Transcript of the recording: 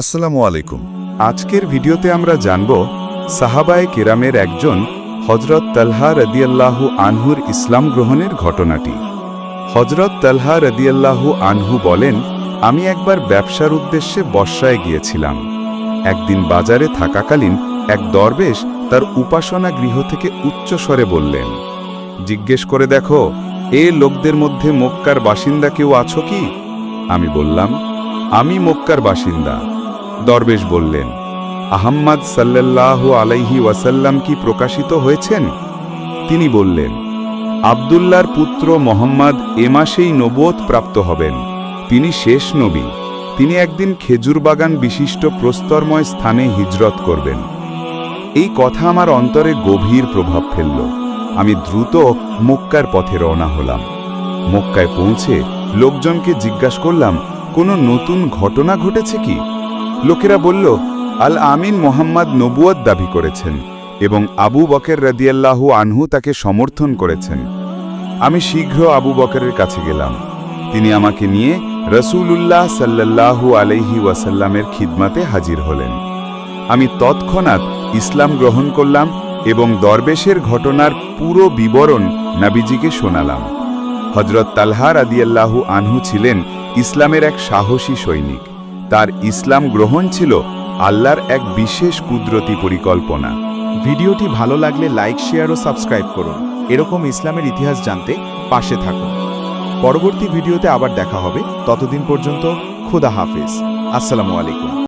আসসালামু আলাইকুম। আজকের ভিডিওতে আমরা জানব সাহাবায়ে কেরামের একজন হজরত তালহা রদিয়াল্লাহু আনহুর ইসলাম গ্রহণের ঘটনাটি। হজরত তালহা রদিয়াল্লাহু আনহু বলেন, আমি একবার ব্যবসার উদ্দেশ্যে বর্ষায় গিয়েছিলাম। একদিন বাজারে থাকাকালীন এক দরবেশ তার উপাসনা গৃহ থেকে উচ্চস্বরে বললেন, জিজ্ঞেস করে দেখো, এ লোকদের মধ্যে মক্কার বাসিন্দা কেউ আছো কি? আমি বললাম, আমি মক্কার বাসিন্দা। দরবেশ বললেন, আহাম্মদ সাল্লাল্লাহ আলাইহি ওয়াসাল্লাম কি প্রকাশিত হয়েছেন? তিনি বললেন আবদুল্লার পুত্র মোহাম্মদ এ মাসেই নবুয়ত প্রাপ্ত হবেন। তিনি শেষ নবী। তিনি একদিন খেজুর বাগান বিশিষ্ট প্রস্তরময় স্থানে হিজরত করবেন। এই কথা আমার অন্তরে গভীর প্রভাব ফেলল। আমি দ্রুত মক্কার পথে রওনা হলাম। মক্কায় পৌঁছে লোকজনকে জিজ্ঞাসা করলাম, কোনো নতুন ঘটনা ঘটেছে কি? লোকেরা বলল, আল আমিন মোহাম্মদ নবুয়ত দাবি করেছেন এবং আবু বকের রদিয়াল্লাহু আনহু তাকে সমর্থন করেছেন। আমি শীঘ্র আবু বকরের কাছে গেলাম। তিনি আমাকে নিয়ে রসূলুল্লাহ সাল্লাল্লাহু আলাইহি ওয়াসাল্লামের খিদমাতে হাজির হলেন। আমি তৎক্ষণাৎ ইসলাম গ্রহণ করলাম এবং দরবেশের ঘটনার পুরো বিবরণ নাবিজিকে শোনালাম। হজরত তালহা রাদিয়াল্লাহু আনহু ছিলেন ইসলামের এক সাহসী সৈনিক। তার ইসলাম গ্রহণ ছিল আল্লাহর এক বিশেষ কুদরতি পরিকল্পনা। ভিডিওটি ভালো লাগলে লাইক, শেয়ার ও সাবস্ক্রাইব করুন। এরকম ইসলামের ইতিহাস জানতে পাশে থাকুন। পরবর্তী ভিডিওতে আবার দেখা হবে। ততদিন পর্যন্ত খুদা হাফিজ। আসসালামু আলাইকুম।